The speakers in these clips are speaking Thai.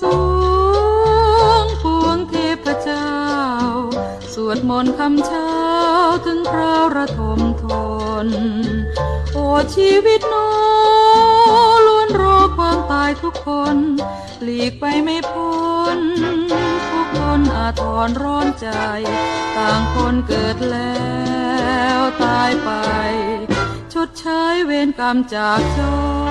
สูงปวงเทพเจ้า สวดมนต์คำเช้าถึงพระระทมทน โอชีวิตโนล้วนรอความตายทุกคน หลีกไปไม่พ้น ทุกคนอาทรร้อนใจ ต่างคนเกิดแล้วตายไป ชดใช้เวรกรรมจากเจ้า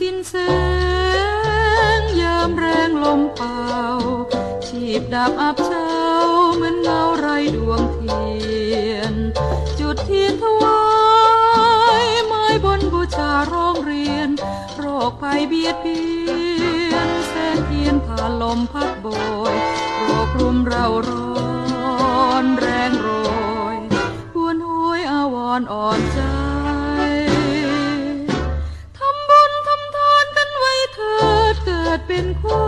สิ้นแสงยามแรงลมเป่า ชีพดับอับเช้าเหมือนเงาไรดวงเทียน จุดทียนถวายไม้บนบูชาร้องเรียน โรคภัยเบียดเบียนแสงเทียนผ่านลมพัดโบยโรครุมเราร้อนแรงโรยควรโอยอาวรอ่อนใจ been quiet.